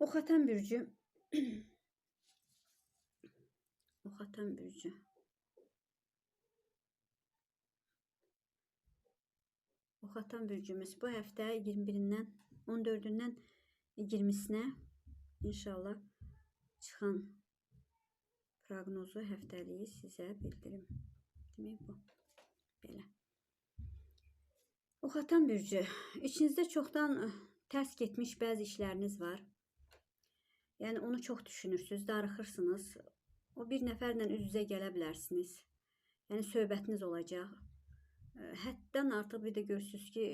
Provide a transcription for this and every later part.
Oxatan bürcü. Oxatan bürcü. Oxatan bürcümüz bu həftə 21-dən 14-dən 20-sinə inşallah çıxan proqnozu həftəliyi sizə bildirim. Demək bu. Belə. Oxatan bürcü. İçinizdə çoxdan tərs getmiş bəzi işləriniz var. Yəni onu çox düşünürsüz, darıxırsınız. O bir nəfərlə üz-üzə gələ bilərsiniz. Yəni söhbətiniz olacaq. Həddən artıq bir də görürsüz ki,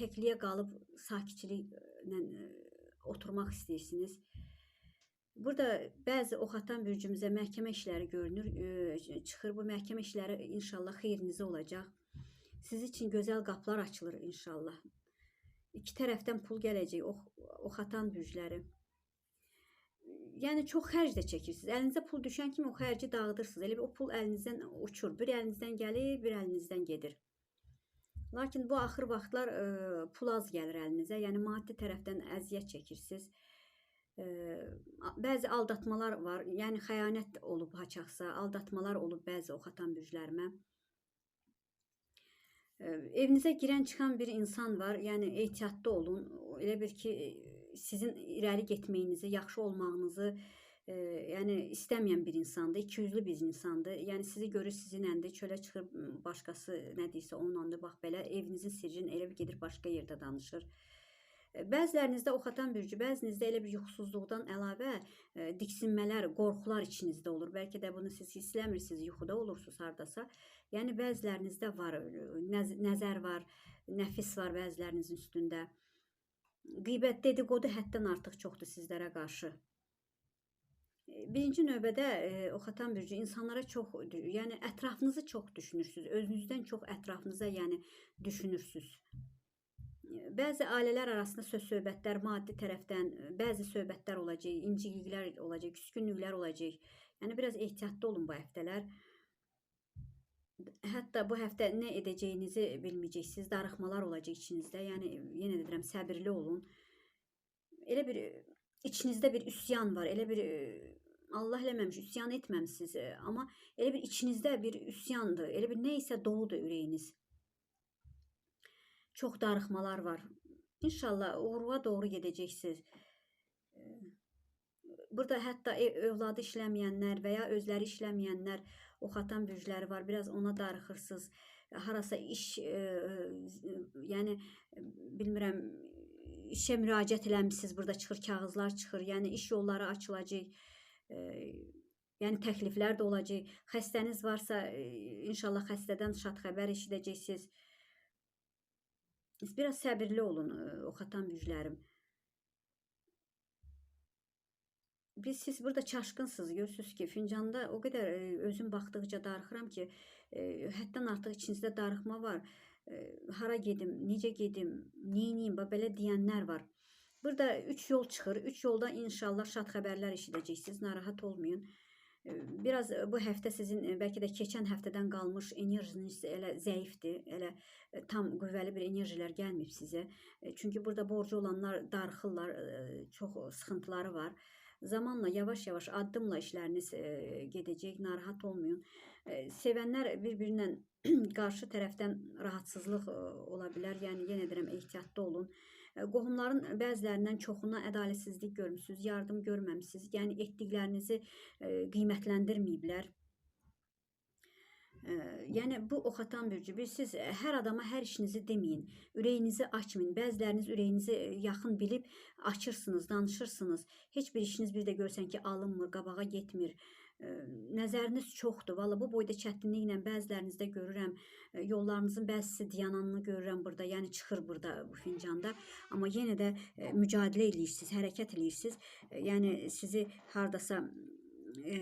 təkliyə qalıb sakitçiliklə oturmaq istəyirsiniz. Burada bəzi oxatan bürcümüzə məhkəmə işləri görünür, çıxır. Bu məhkəmə işləri inşallah xeyrinizə olacaq. Siz üçün gözəl qapılar açılır inşallah. İki tərəfdən pul gələcək, ox, oxatan bürcləri. Yəni çox xərc də çəkirsiniz. Əlinizə pul düşən kimi o xərci dağıdırsınız. Elə bir o pul əlinizdən uçur. Bir əlinizdən gəlir, bir əlinizdən gedir. Lakin bu axır vaxtlar ə, pul az gəlir əlinizə. Yəni maddi tərəfdən əziyyət çəkirsiniz. Ə, bəzi aldatmalar var. Yəni xəyanət olub haçaqsa, aldatmalar olub bəzi oxatan bürclərimə. Ə, Evinizə girən çıxan bir insan var. Yəni ehtiyatlı olun. Elə bir ki, sizin irəli getməyinizi, yaxşı olmağınızı e, yəni istəməyən bir insandır, ikiyüzlü bir insandır. Yəni sizi görür sizinlədir, çölə çıxır başqası nə deyirsə onunlandır. Bax belə evinizin sirrini elə bir gedir başqa yerdə danışır. E, Bəzilərinizdə oxatan bürcü, bəzinizdə elə bir yuxusuzluqdan əlavə e, diksinmələr, qorxular içinizdə olur. Bəlkə də bunu siz hissləmirsiniz, yuxuda olursunuz hardasa. Yəni bəzilərinizdə var, e, nəz- nəzər var, nəfis var bəzilərinizin üstündə. Qeybət, dedikodu həddən artıq çoxdur sizlərə qarşı. E, Birinci növbədə e, oxatan bürcü insanlara çox, yəni ətrafınızı çox düşünürsüz. Özünüzdən çox ətrafınıza, yəni düşünürsüz. E, Bəzi ailələr arasında söz söhbətlər maddi tərəfdən, e, bəzi söhbətlər olacaq, inciliklər olacaq, küskünlüklər olacaq. Yəni biraz ehtiyatlı olun bu həftələr. Hətta bu həftə nə edəcəyinizi bilməyəcəksiniz. Darıxmalar olacaq içinizdə. Yəni yenə də deyirəm, səbirli olun. Elə bir e, içinizdə bir üsyan var. Elə bir e, Allah eləməmiş üsyan etməmisiniz, e, amma elə bir içinizdə bir üsyandır. Elə bir nə isə doludur ürəyiniz. Çox darıxmalar var. İnşallah uğurluğa doğru gedəcəksiniz. Burada hətta övladı işləməyənlər və ya özləri işləməyənlər, oxatan bürcləri var. Biraz ona darıxırsınız. Harasa iş, e, e, yəni bilmirəm, işə müraciət eləmisiniz. Burada çıxır kağızlar çıxır. Yəni iş yolları açılacaq. E, yəni təkliflər də olacaq. Xəstəniz varsa, e, inşallah xəstədən şad xəbər eşidəcəksiniz. Biraz səbirli olun, e, oxatan bürclərim. Biz siz burada çaşqınsınız. Görürsüz ki, fincanda o qədər e, özüm baxdıqca darıxıram ki, e, həddən artıq içinizdə darıxma var. E, hara gedim, necə gedim, neyniyim, belə deyənlər var. Burada 3 yol çıxır. 3 yolda inşallah şad xəbərlər eşidəcəksiniz. Narahat olmayın. E, Biraz e, bu həftə sizin e, bəlkə də keçən həftədən qalmış enerjiniz elə zəifdir. Elə tam qüvvəli bir enerjilər gəlməyib sizə. Çünki burada borcu olanlar darıxırlar, e, çox sıxıntıları var. Zamanla yavaş-yavaş addımla işləriniz e, gedəcək. Narahat olmayın. E, sevənlər bir-birinə qarşı tərəfdən rahatsızlıq e, ola bilər. Yəni yenə deyirəm ehtiyatlı olun. E, Qohumların bəzilərindən çoxuna ədalətsizlik görmüsüz, yardım görməmisiniz. Yəni etdiklərinizi e, qiymətləndirməyiblər. Yəni bu oxatan bürcü. Bir siz hər adama hər işinizi deməyin. Ürəyinizi açmayın. Bəziləriniz ürəyinizi yaxın bilib açırsınız, danışırsınız. Heç bir işiniz bir də görsən ki, alınmır, qabağa getmir. Nəzəriniz çoxdur. Valla bu boyda çətinliklə bəzilərinizdə görürəm. Yollarınızın bəzisi dayananını görürəm burada. Yəni çıxır burada bu fincanda. Amma yenə də mücadilə eləyirsiniz, hərəkət eləyirsiniz. Yəni sizi hardasa e,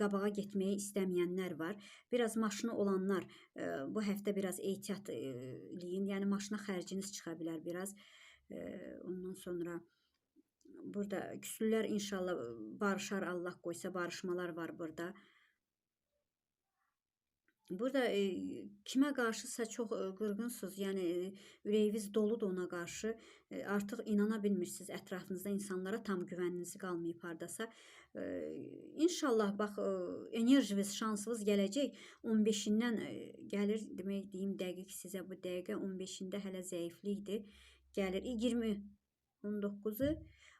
qabağa getməyi istəməyənlər var. Biraz maşını olanlar e, bu həftə biraz ehtiyat e, eləyin. Yəni maşına xərciniz çıxa bilər biraz. E, ondan sonra burada küslülər inşallah barışar Allah qoysa barışmalar var burada. Burada e, kimə qarşısa çox e, qırğınsınız, yəni e, ürəyiniz doludur ona qarşı. E, artıq inana bilmirsiniz ətrafınızda insanlara tam güvəniniz qalmayıb hardasa. İnşallah bax enerjiniz, şansınız gələcək 15-dən e, gəlir demək deyim dəqiq sizə bu dəqiqə 15-də hələ zəiflikdir. Gəlir 20 19-u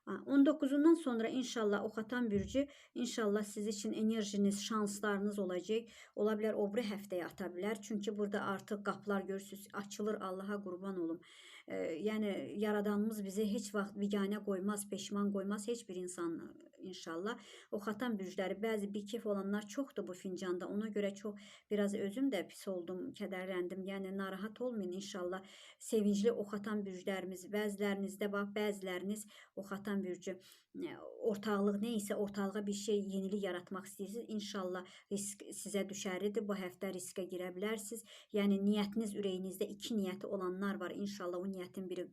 19'undan sonra inşallah o xatan bürcü inşallah siz için enerjiniz, şanslarınız olacak. Ola bilər o biri həftəyə ata bilər. Çünki burada artıq qapılar görürsüz açılır. Allaha qurban olum. Yəni yaradanımız bizi heç vaxt viganə qoymaz, peşman qoymaz heç bir insan inşallah. O xatan bürcləri bəzi bikef olanlar çoxdur bu fincanda. Ona görə çox biraz özüm də pis oldum, kədərləndim. Yəni narahat olmayın inşallah. Sevincli o xatan bürclərimiz, bəzilərinizdə bax, bəziləriniz o xatan bürcü ortaqlıq nə isə ortalığa bir şey yenilik yaratmaq istəyirsiniz. İnşallah risk sizə düşərlidir. Bu həftə riskə girə bilərsiniz. Yəni niyyətiniz ürəyinizdə iki niyyəti olanlar var. İnşallah o niyyətin biri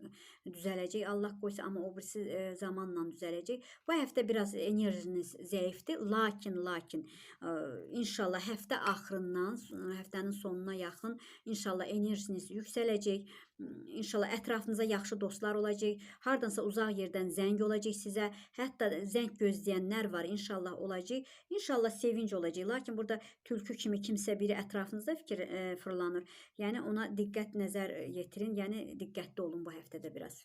düzələcək. Allah qoysa amma o birisi e, zamanla düzələcək. Bu həftə biraz enerjiniz zəifdir. Lakin lakin e, inşallah həftə axırından, həftənin sonuna yaxın inşallah enerjiniz yüksələcək. İnşallah ətrafınıza yaxşı dostlar olacaq. Hardansa uzaq yerdən zəng olacaq sizə. Hətta zəng gözləyənlər var. İnşallah olacaq. İnşallah sevinç olacaq. Lakin burada tülkü kimi kimsə biri ətrafınızda fikir e, fırlanır. Yəni ona diqqət nəzər yetirin. Yəni diqqətli olun bu həftədə biraz.